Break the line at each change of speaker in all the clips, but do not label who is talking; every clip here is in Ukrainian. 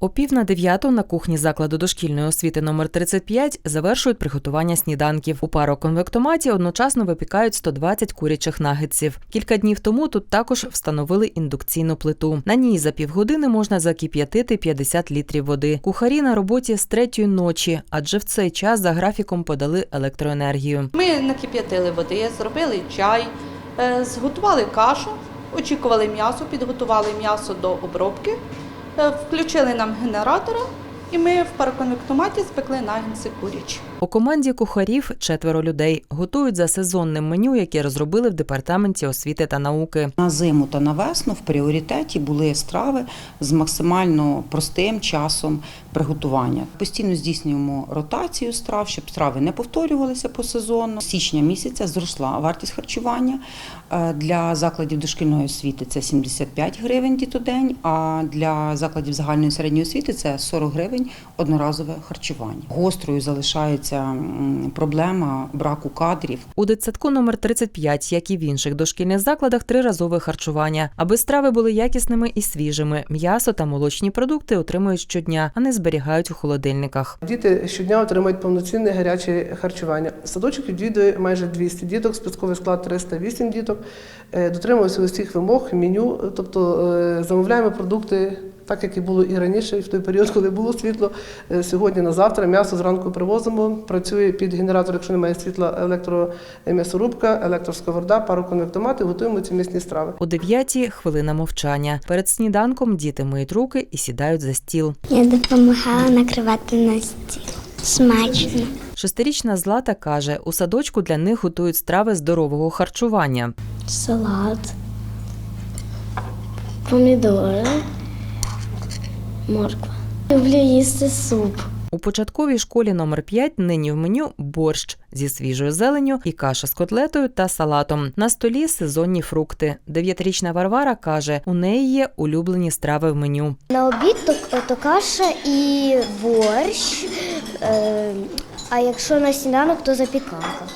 О пів на дев'яту на кухні закладу дошкільної освіти номер 35 завершують приготування сніданків. У пароконвектоматі одночасно випікають 120 курячих нагетсів. Кілька днів тому тут також встановили індукційну плиту. На ній за півгодини можна закип'ятити 50 літрів води. Кухарі на роботі з третьої ночі, адже в цей час за графіком подали електроенергію.
Ми накип'ятили води, зробили чай, е, зготували кашу, очікували м'ясо, підготували м'ясо до обробки, включили нам генератора і ми в пароконвектоматі спекли нагінці курячі.
У команді кухарів четверо людей готують за сезонним меню, яке розробили в департаменті освіти та науки.
На зиму та на весну в пріоритеті були страви з максимально простим часом приготування. Постійно здійснюємо ротацію страв, щоб страви не повторювалися посезонно. З січня місяця зросла вартість харчування Е, для закладів дошкільної освіти. Це 75 гривень дітодень, а для закладів загальної середньої освіти це 40 гривень одноразове харчування. Гострою залишається м, проблема браку кадрів.
У дитсадку номер 35, як і в інших дошкільних закладах, триразове харчування. Аби страви були якісними і свіжими. М'ясо та молочні продукти отримують щодня, а не зберігають у холодильниках.
Діти щодня отримують повноцінне гаряче харчування. Садочок відвідує майже 200 діток, списковий склад 308 діток. Е, Дотримуємося усіх вимог, меню, тобто е, замовляємо продукти. Так як і було і раніше, і в той період, коли було світло, Е, сьогодні на завтра м'ясо зранку привозимо. Працює під генератор, якщо немає світла, електром'ясорубка, електросковорода, пароконвектомати, готуємо ці м'ясні страви.
У дев'ятій хвилина мовчання. Перед сніданком діти миють руки і сідають за стіл.
Я допомагала накривати на стіл. Смачно.
Шестирічна Злата каже, у садочку для них готують страви здорового харчування.
Салат, помідори, морква. Люблю їсти суп.
У початковій школі номер 5 нині в меню борщ зі свіжою зеленню і каша з котлетою та салатом. На столі сезонні фрукти. Дев'ятирічна Варвара каже, у неї є улюблені страви в меню.
На обід то, то каша і борщ. Е, а якщо на сніданок, то запіканка.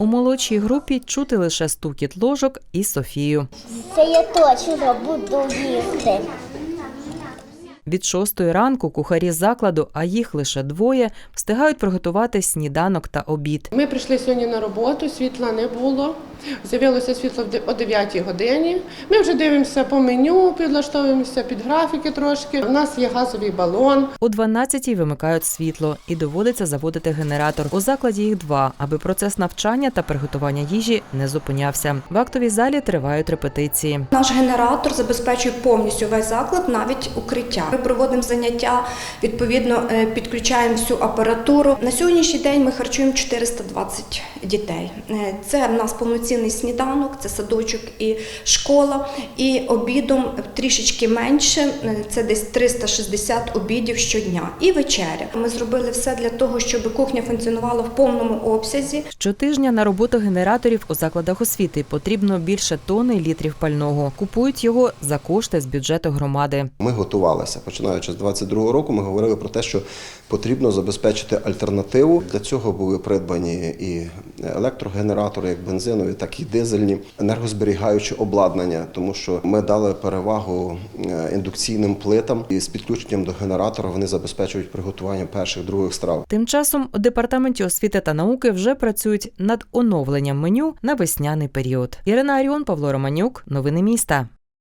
У молодшій групі чути лише стукіт ложок і Софію.
Це я точно буду їсти.
Від шостої ранку кухарі закладу, а їх лише двоє, встигають приготувати сніданок та обід.
Ми прийшли сьогодні на роботу, світла не було. З'явилося світло в о 9 годині. Ми вже дивимося по меню, підлаштовуємося під графіки трошки. У нас є газовий балон.
О 12-й вимикають світло і доводиться заводити генератор. У закладі їх два, аби процес навчання та приготування їжі не зупинявся. В актовій залі тривають репетиції.
Наш генератор забезпечує повністю весь заклад, навіть укриття. Ми проводимо заняття, відповідно е, підключаємо всю апаратуру. На сьогоднішній день ми харчуємо 420 дітей. Е, Це в нас повноцінний сніданок, це садочок і школа. І обідом трішечки менше, це десь 360 обідів щодня. І вечеря. Ми зробили все для того, щоб кухня функціонувала в повному обсязі.
Щотижня на роботу генераторів у закладах освіти потрібно більше тони літрів пального. Купують його за кошти з бюджету громади.
Ми готувалися. Починаючи з 22 року, ми говорили про те, що потрібно забезпечити альтернативу. Для цього були придбані і електрогенератори, як бензинові, так і дизельні, енергозберігаюче обладнання, тому що ми дали перевагу е, індукційним плитам і з підключенням до генератора вони забезпечують приготування перших других страв.
Тим часом у департаменті освіти та науки вже працюють над оновленням меню на весняний період. Ірина Аріон, Павло Романюк, новини міста.